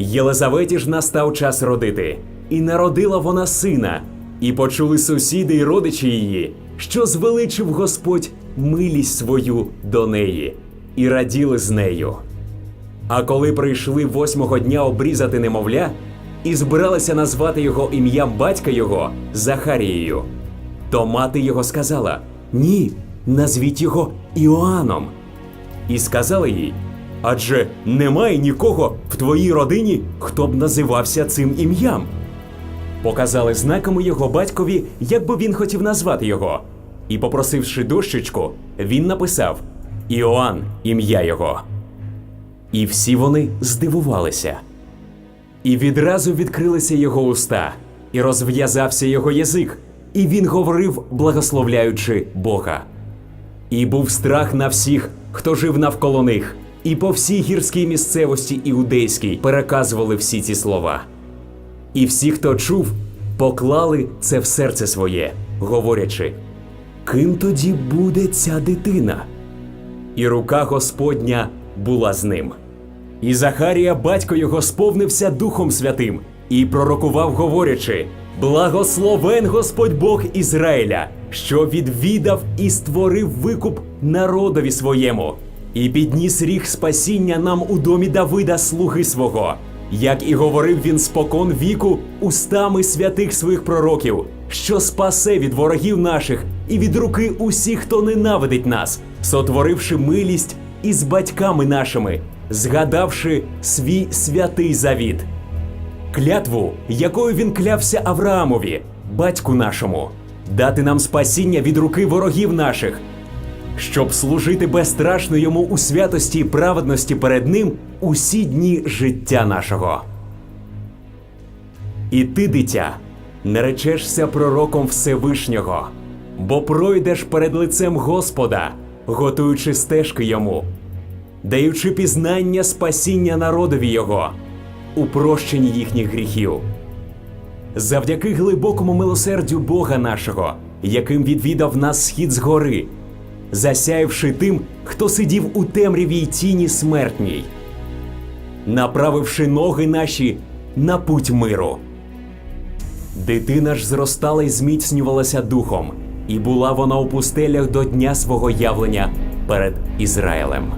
Єлизаветі ж настав час родити, і народила вона сина, і почули сусіди й родичі її, що звеличив Господь милість свою до неї, і раділи з нею. А коли прийшли восьмого дня обрізати немовля, і збиралися назвати його ім'ям батька його Захарією, то мати його сказала: Ні, назвіть його Іоанном. І сказала їй: Адже немає нікого в твоїй родині, хто б називався цим ім'ям. Показали знаками його батькові, як би він хотів назвати його. І, попросивши дощечку, він написав Іоанн ім'я його. І всі вони здивувалися. І відразу відкрилися його уста, і розв'язався його язик, і він говорив, благословляючи Бога. І був страх на всіх, хто жив навколо них, і по всій гірській місцевості іудейській переказували всі ці слова. І всі, хто чув, поклали це в серце своє, говорячи: Ким тоді буде ця дитина? І рука Господня була з ним. І Захарія, батько його, сповнився Духом Святим і пророкував, говорячи: Благословен Господь Бог Ізраїля, що відвідав і створив викуп народові своєму, і підніс ріг спасіння нам у домі Давида, слуги свого, як і говорив він спокон віку устами святих своїх пророків, що спасе від ворогів наших і від руки усіх, хто ненавидить нас, сотворивши милість із батьками нашими, згадавши свій святий завіт. Клятву, якою він клявся Авраамові, батьку нашому, дати нам спасіння від руки ворогів наших, щоб служити безстрашно йому у святості і праведності перед ним усі дні життя нашого. І ти, дитя, наречешся пророком Всевишнього, бо пройдеш перед лицем Господа, готуючи стежки йому, даючи пізнання спасіння народові Його у їхніх гріхів. Завдяки глибокому милосердю Бога нашого, яким відвідав нас схід з гори, засяявши тим, хто сидів у темряві й тіні смертній, направивши ноги наші на путь миру. Дитина ж зростала й зміцнювалася духом, і була вона у пустелях до дня свого явлення перед Ізраїлем.